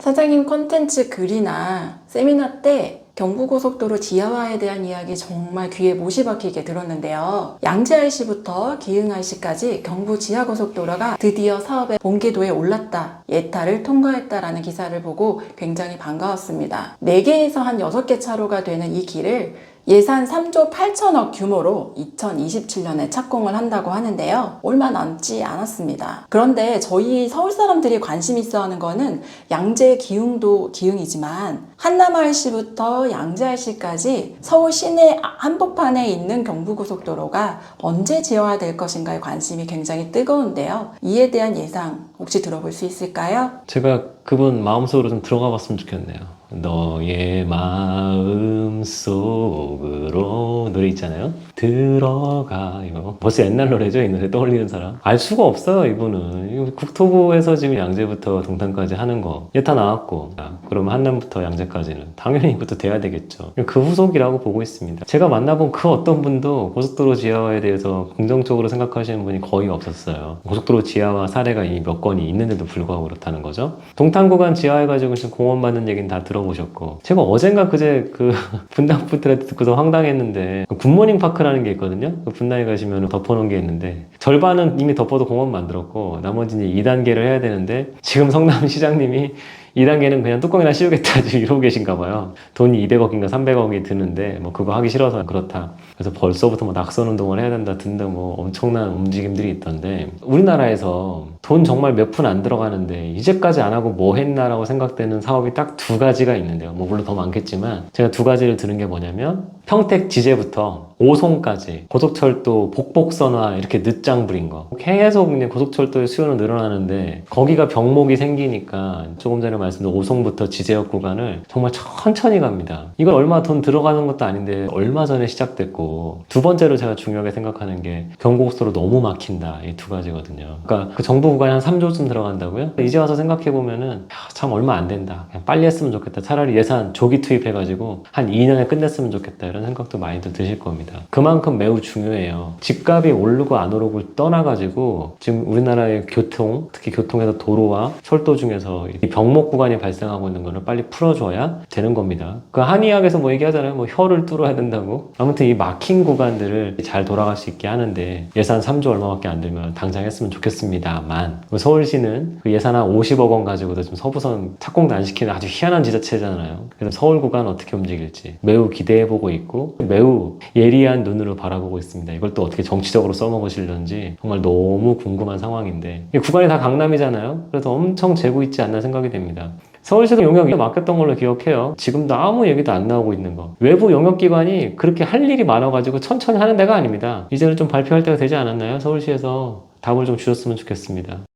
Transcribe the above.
사장님 콘텐츠 글이나 세미나 때 경부고속도로 지하화에 대한 이야기 정말 귀에 못이 박히게 들었는데요. 양재 IC부터 기흥 IC까지 경부 지하고속도로가 드디어 사업의 본궤도에 올랐다, 예타를 통과했다라는 기사를 보고 굉장히 반가웠습니다. 4개에서 한 6개 차로가 되는 이 길을 예산 3조 8천억 규모로 2027년에 착공을 한다고 하는데요. 얼마 남지 않았습니다. 그런데 저희 서울 사람들이 관심 있어 하는 거는 양재 기흥도 기흥이지만 한남RC부터 양재RC까지 서울 시내 한복판에 있는 경부고속도로가 언제 지어야 될 것인가에 관심이 굉장히 뜨거운데요. 이에 대한 예상 혹시 들어볼 수 있을까요? 제가 그분 마음속으로 좀 들어가 봤으면 좋겠네요. 너의 마음 속으로 노래 있잖아요. 들어가 이거 벌써 옛날 노래죠 이 노래 떠올리는 사람? 알 수가 없어요 이분은. 국토부에서 지금 양재부터 동탄까지 하는 거. 예타 나왔고. 자, 그러면 한남부터 양재까지는 당연히 이것도 돼야 되겠죠. 그 후속이라고 보고 있습니다. 제가 만나본 그 어떤 분도 고속도로 지하화에 대해서 긍정적으로 생각하시는 분이 거의 없었어요. 고속도로 지하화 사례가 이미 몇 건이 있는데도 불구하고 그렇다는 거죠. 동탄 구간 지하해가지고 지금 공원 받는 얘기는 다 들어보셨고. 제가 어젠가 그제 그 분당 푸트레트 듣고서 황당했는데 그 굿모닝 파크라는 게 있거든요 그 분당에 가시면 덮어놓은 게 있는데 절반은 이미 덮어도 공원 만들었고 나머지는 2단계를 해야 되는데 지금 성남 시장님이 2단계는 그냥 뚜껑이나 씌우겠다 지금 이러고 계신가 봐요. 돈이 200억인가 300억이 드는데 뭐 그거 하기 싫어서 그렇다. 그래서 벌써부터 뭐 낙선 운동을 해야 된다 든다 뭐 엄청난 움직임들이 있던데 우리나라에서 돈 정말 몇 푼 안 들어가는데 이제까지 안 하고 뭐 했나라고 생각되는 사업이 딱 두 가지가 있는데요. 뭐 물론 더 많겠지만 제가 두 가지를 들은 게 뭐냐면 평택 지제부터 오송까지 고속철도 복복선화 이렇게 늦장 부린 거. 계속 그냥 고속철도의 수요는 늘어나는데 거기가 병목이 생기니까 조금 전에 말씀드린 오송부터 지제역 구간을 정말 천천히 갑니다. 이건 얼마 돈 들어가는 것도 아닌데 얼마 전에 시작됐고 두 번째로 제가 중요하게 생각하는 게 경고고속도로 너무 막힌다. 이 두 가지거든요. 그러니까 그 정부 구간이 한 3조쯤 들어간다고요? 이제 와서 생각해 보면은 야, 참 얼마 안 된다. 그냥 빨리 했으면 좋겠다. 차라리 예산 조기 투입해가지고 한 2년에 끝냈으면 좋겠다. 이런 생각도 많이들 드실 겁니다 그만큼 매우 중요해요. 집값이 오르고 안 오르고 떠나가지고 지금 우리나라의 교통 특히 교통에서 도로와 철도 중에서 이 병목 구간이 발생하고 있는 거를 빨리 풀어줘야 되는 겁니다. 그 한의학에서 뭐 얘기하잖아요. 뭐 혀를 뚫어야 된다고. 아무튼 이 막힌 구간들을 잘 돌아갈 수 있게 하는데 예산 3조 얼마밖에 안 들면 당장 했으면 좋겠습니다만. 서울시는 그 예산 한 50억 원 가지고도 지금 서부선 착공도 안 시키는 아주 희한한 지자체잖아요. 그래서 서울 구간 어떻게 움직일지 매우 기대해보고 있고 매우 예리 한 눈으로 바라보고 있습니다 이걸 또 어떻게 정치적으로 써먹으실런지 정말 너무 궁금한 상황인데 이 구간이 다 강남이잖아요 그래서 엄청 재고 있지 않나 생각이 됩니다 서울시도 용역이 맡겼던 걸로 기억해요. 지금도 아무 얘기도 안 나오고 있는 거. 외부 용역기관이 그렇게 할 일이 많아가지고 천천히 하는 데가 아닙니다. 이제는 좀 발표할 때가 되지 않았나요? 서울시에서 답을 좀 주셨으면 좋겠습니다.